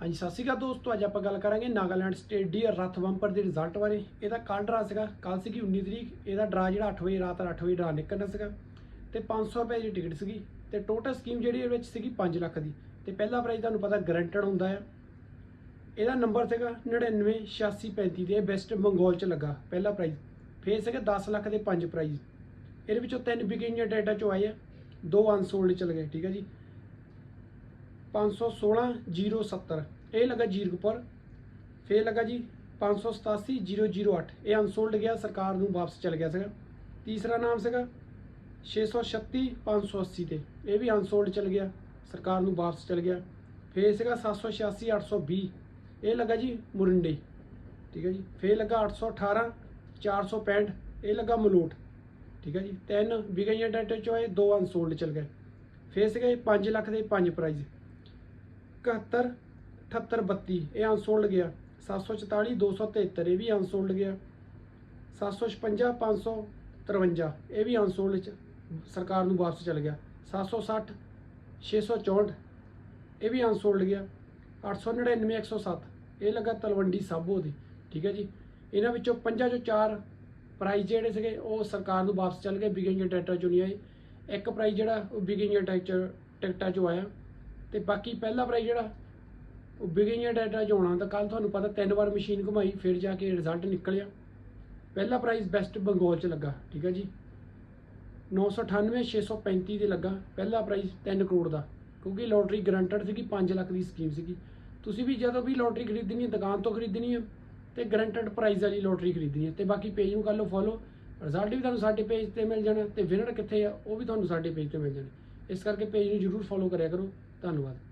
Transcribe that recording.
ਹਾਂਜੀ, ਸਤਿ ਸ਼੍ਰੀ ਅਕਾਲ ਦੋਸਤੋ, ਅੱਜ ਆਪਾਂ ਗੱਲ ਕਰਾਂਗੇ ਨਾਗਾਲੈਂਡ ਸਟੇਟ ਡੀਅਰ ਰੱਥ ਬੰਪਰ ਦੇ ਰਿਜ਼ਲਟ ਬਾਰੇ। ਇਹਦਾ ਕੱਲ ਡਰਾ ਸੀਗਾ? ਕੱਲ ਸੀਗੀ 19 ਤਰੀਕ, ਇਹਦਾ ਡਰਾ ਜਿਹੜਾ 8 ਵਜੇ, ਰਾਤ 8 ਵਜੇ ਡਰਾ ਨਿਕਲਣਾ ਸੀਗਾ। ਤੇ 500 ਰੁਪਏ ਦੀ ਟਿਕਟ ਸੀਗੀ। ਤੇ ਟੋਟਲ ਸਕੀਮ ਜਿਹੜੀ ਇਹਦੇ ਵਿੱਚ ਸੀਗੀ 5 ਲੱਖ ਦੀ। ਤੇ ਪਹਿਲਾ ਪ੍ਰਾਈਜ਼ ਤੁਹਾਨੂੰ ਪਤਾ ਗਰੰਟਡ ਹੁੰਦਾ ਆ। ਇਹਦਾ ਨੰਬਰ ਸੀਗਾ 998635 ਦੇ ਬੈਸਟ ਮੰਗੋਲ ਚ ਲੱਗਾ ਪਹਿਲਾ ਪ੍ਰਾਈਜ਼ ਫੇਰ ਸੀਗਾ 10 ਲੱਖ ਦੇ ਪੰਜ ਪ੍ਰਾਈਜ਼ ਇਹਦੇ ਵਿੱਚੋਂ ਤਿੰਨ ਬਿਕਿੰਗ ਡਾਟਾ ਚੋਂ ਆਏ ਆ। ਦੋ ਅਨਸੋਲਡ ਚਲ ਗਏ, ਠੀਕ ਹੈ ਜੀ। 516070 ਇਹ ਲੱਗਾ ਜੀਰਕਪੁਰ। ਫੇਰ ਲੱਗਾ ਜੀ 587008 ਇਹ ਅਨਸੋਲਡ ਗਿਆ, ਸਰਕਾਰ ਨੂੰ ਵਾਪਸ ਚਲ ਗਿਆ ਸੀਗਾ। ਤੀਸਰਾ ਨਾਮ ਸੀਗਾ 636580 ਤੇ। ਇਹ ਵੀ ਅਨਸੋਲਡ ਚਲ ਗਿਆ, ਸਰਕਾਰ ਨੂੰ ਵਾਪਸ ਚਲ ਗਿਆ। ਫੇਰ ਸੀਗਾ 786820 ਇਹ ਲੱਗਾ ਜੀ ਮੁਰਿੰਡੇ। ਠੀਕ ਹੈ ਜੀ। ਫੇਰ ਲੱਗਾ 818 465 ਇਹ ਲੱਗਾ ਮਲੋਟ। ਠੀਕ ਹੈ ਜੀ। ਤਿੰਨ ਵਿਗਈਆਂ ਡਾਟੇ ਚੋਂ ਇਹ ਦੋ ਅਨਸੋਲਡ ਚਲ ਗਏ। ਫੇਰ ਸੀਗਾ 5 ਲੱਖ ਦੇ 5 ਪ੍ਰਾਈਜ਼ 71 78 32 ਇਹ ਅਨਸੋਲਡ ਗਿਆ 744 273 ਇਹ ਵੀ ਅਨਸੋਲਡ ਗਿਆ 756 553 ਇਹ ਵੀ ਅਨਸੋਲਡ ਚ ਸਰਕਾਰ ਨੂੰ ਵਾਪਸ ਚਲ ਗਿਆ। 760 664 ਇਹ ਵੀ ਅਨਸੋਲਡ ਗਿਆ 899 107 ਇਹ ਲੱਗਾ ਤਲਵੰਡੀ ਸਾਬੋ ਦੀ ਠੀਕ ਹੈ ਜੀ। ਇਹਨਾਂ ਵਿੱਚੋਂ ਪੰਜਾਂ ਚੋਂ ਚਾਰ ਪ੍ਰਾਈਜ਼ ਜਿਹੜੇ ਸੀਗੇ, ਉਹ ਸਰਕਾਰ ਨੂੰ ਵਾਪਸ ਚੱਲ ਗਏ, ਬਿਗਿੰਗ ਟੈਕਟਰ ਚੋਂ ਨਹੀਂ ਆਏ। ਇੱਕ ਪ੍ਰਾਈਜ਼ ਜਿਹੜਾ, ਉਹ ਬਿਗਿੰਗ ਟੈਕਟਰ ਟਿਕਟਾਂ ਚੋਂ ਆਇਆ। ਤੇ ਬਾਕੀ ਪਹਿਲਾ ਪ੍ਰਾਈਜ਼ ਜਿਹੜਾ, ਉਹ ਬਿਗਿੰਗ ਡਾਟਾ 'ਚ ਆਉਣਾ ਤਾਂ ਕੱਲ ਤੁਹਾਨੂੰ ਪਤਾ ਤਿੰਨ ਵਾਰ ਮਸ਼ੀਨ ਘੁਮਾਈ, ਫਿਰ ਜਾ ਕੇ ਰਿਜ਼ਲਟ ਨਿਕਲਿਆ। ਪਹਿਲਾ ਪ੍ਰਾਈਜ਼ ਬੈਸਟ ਬੰਗਾਲ 'ਚ ਲੱਗਾ, ਠੀਕ ਹੈ ਜੀ? 998 635 ਦੇ ਲੱਗਾ, ਪਹਿਲਾ ਪ੍ਰਾਈਜ਼ 3 ਕਰੋੜ ਦਾ, ਕਿਉਂਕਿ ਲੋਟਰੀ ਗਰੰਟਡ ਸੀਗੀ 5 ਲੱਖ ਦੀ ਸਕੀਮ ਸੀਗੀ। ਤੁਸੀਂ ਵੀ ਜਦੋਂ ਵੀ ਲੋਟਰੀ ਖਰੀਦਣੀ ਹੈ ਦੁਕਾਨ ਤੋਂ ਖਰੀਦਣੀ ਹੈ ਤੇ ਗਰੰਟਡ ਪ੍ਰਾਈਜ਼ ਵਾਲੀ ਲੋਟਰੀ ਖਰੀਦਣੀ ਹੈ ਤੇ ਬਾਕੀ ਪੇਜ ਨੂੰ ਕਰ ਲਓ ਫੋਲੋ ਰਿਜ਼ਲਟ ਵੀ ਤੁਹਾਨੂੰ ਸਾਡੇ ਪੇਜ ਤੇ ਮਿਲ ਜਾਣਾ, ਤੇ ਵਿਨਰ ਕਿੱਥੇ ਆ, ਉਹ ਵੀ ਤੁਹਾਨੂੰ ਸਾਡੇ ਪੇਜ ਤੇ ਮਿਲ ਜਾਣਾ। ਇਸ ਕਰਕੇ ਪੇਜ ਨੂੰ ਜਰੂਰ ਫੋਲੋ ਕਰਿਆ ਕਰੋ। ਧੰਨਵਾਦ।